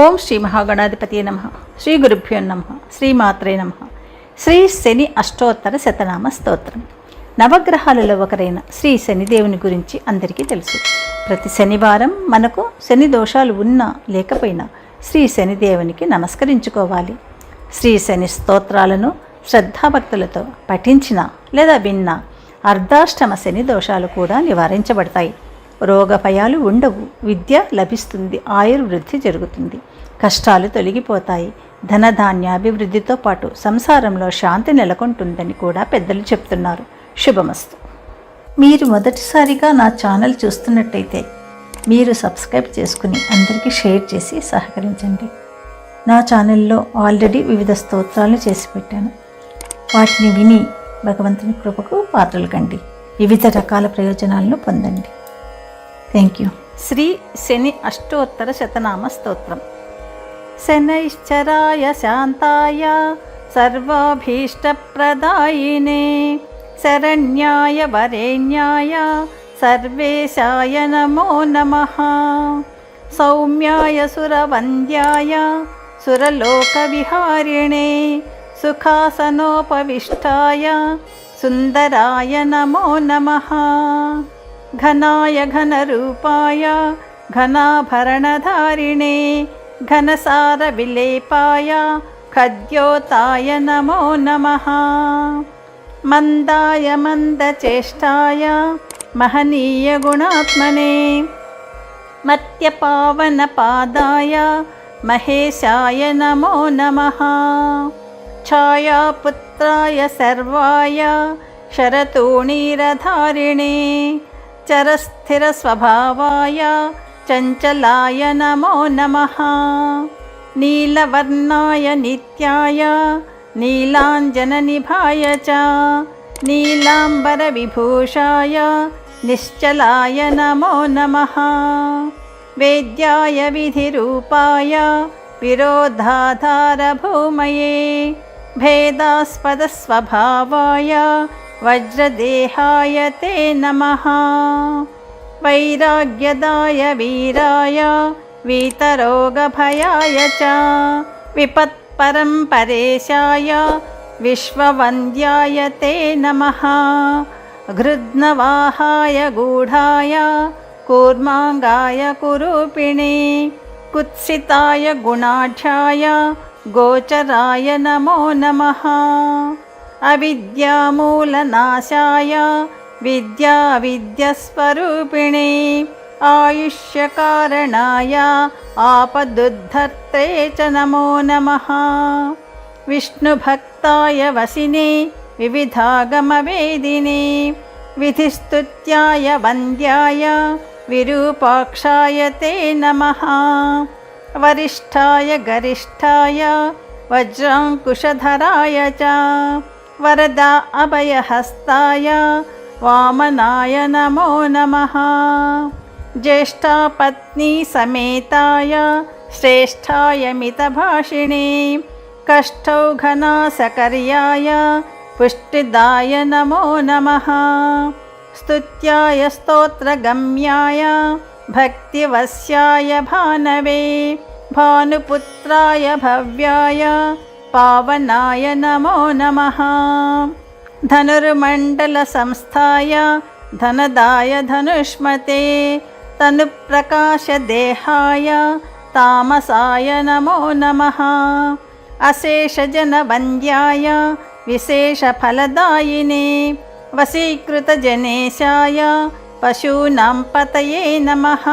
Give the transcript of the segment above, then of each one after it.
ఓం శ్రీ మహాగణాధిపతి నమ. శ్రీ గురుభ్యో నమ. శ్రీమాత్రే నమ. శ్రీ శని అష్టోత్తర శతనామ స్తోత్రం. నవగ్రహాలలో ఒకరైన శ్రీ శనిదేవుని గురించి అందరికీ తెలుసు. ప్రతి శనివారం మనకు శని దోషాలు ఉన్నా లేకపోయినా శ్రీ శనిదేవునికి నమస్కరించుకోవాలి. శ్రీ శని స్తోత్రాలను శ్రద్ధాభక్తులతో పఠించిన లేదా విన్నా అర్ధాష్టమ శని దోషాలు కూడా నివారించబడతాయి. రోగభయాలు ఉండవు. విద్య లభిస్తుంది. ఆయుర్వృద్ధి జరుగుతుంది. కష్టాలు తొలగిపోతాయి. ధనధాన్యాభివృద్ధితో పాటు సంసారంలో శాంతి నెలకొంటుందని కూడా పెద్దలు చెప్తున్నారు. శుభమస్తు. మీరు మొదటిసారిగా నా ఛానల్ చూస్తున్నట్టయితే మీరు సబ్స్క్రైబ్ చేసుకుని అందరికీ షేర్ చేసి సహకరించండి. నా ఛానల్లో ఆల్రెడీ వివిధ స్తోత్రాలు చేసి పెట్టాను. వాటిని విని భగవంతుని కృపకు పాత్రలు కండి. వివిధ రకాల ప్రయోజనాలను పొందండి. థ్యాంక్ యూ శ్రీ శని అష్టోత్తర శతనామ స్తోత్రం శనైశ్చరాయ శాంతాయ सर्वाभीष्टप्रदायिने शरण्याय वरेण्याय सर्वेशाय नमो नमः सौम्याय सुरवन्द्याय सुरलोकविहारिणे सुखासनोपविष्टाय सुन्दराय नमो नमः घनाय घनरूपाय घनाभरणधारिणे घनसारविलेपाय खद्योताय नमो नमः। मन्दाय मन्दचेष्टाय महनीयगुणात्मने। मत्यपावनपादाय महेशाय नमो नमः। छायापुत्राय सर्वाय शरतूणीरधारिणे। चरस्थिरस्वभावाय चञ्चलाय नमो नमः। नीलवर्णाय नित्याय नीलाञ्जननिभाय च नीलाम्बरविभूषाय निश्चलाय नमो नमः। वेद्याय विधिरूपाय विरोधाधारभूमये भेदास्पदस्वभावाय वज्रदेहाय ते नमः। वैराग्यदाय वीराय वीतरोगभयाय च। विपत्परम्परेशाय विश्ववन्द्याय ते नमः। घृद्नवाहाय गूढाय कूर्माङ्गाय कुरूपिणे कुत्सिताय गुणाढ्याय गोचराय नमो नमः अविद्यामूलनाशाय विद्याविद्यस्वरूपिणे आयुष्यकारणाय आपदुद्धर्त्रे च नमो नमः। विष्णुभक्ताय वसिने विविधागमवेदिने विधिस्तुत्याय वन्द्याय विरूपाक्षाय ते नमः। वरिष्ठाय गरिष्ठाय वज्राङ्कुशधराय च वरदा अभयहस्ताय। वामनाय नमो नमः। ज्येष्ठापत्नीसमेताय श्रेष्ठाय मितभाषिणे। कष्टौघनासकर्याय पुष्टिदाय नमो नमः। स्तुत्याय स्तोत्रगम्याय। भक्तिवस्याय भानवे। भानुपुत्राय भव्याय पावनाय नमो नमः। धनुर्मण्डलसंस्थाय धनदाय धनुष्मते। तनुप्रकाशदेहाय तामसाय नमो नमः। अशेषजनवन्द्याय विशेषफलदायिने। वशीकृतजनेशाय पशूनां पतये नमः।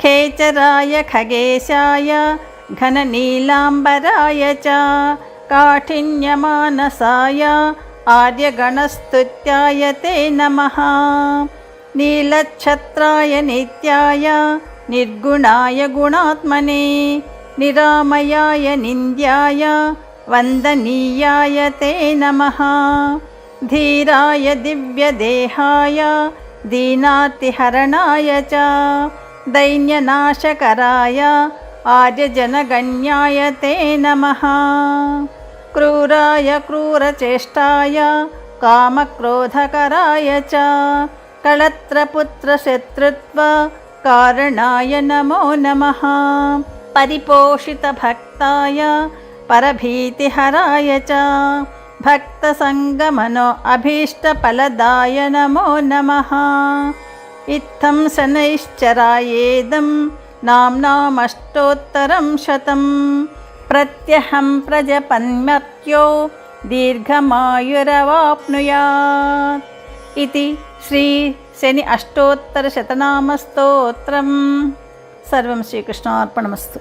खेचराय खगेशाय घननीलाम्बराय च काठिन्यमानसाय आर्यगणस्तुत्याय ते नमः। नीलच्छत्राय नित्याय निर्गुणाय गुणात्मने निरामयाय निन्द्याय वन्दनीयाय ते नमः। धीराय दिव्यदेहाय दीनातिहरणाय च दैन्यनाशकराय आर्यजनगण्याय ते नमः। क्रूराय क्रूरचेष्टाय कामक्रोधकराय च। कळत्रपुत्रशत्रुत्व कारणाय नमो नमः। परिपोषितभक्ताय परभीतिहराय च। भक्तसङ्गमनो अभीष्टफलदाय नमो नमः। इत्थं शनैश्चरायेदं नाम्नामष्टोत्तरं शतं प्रत्यहं प्रजपन्मर्त्यो दीर्घमायुरवाप्नुयात् इति श्री शनि अष्टोत्तरशतनामस्तोत्रं सर्वं श्रीकृष्णार्पणमस्तु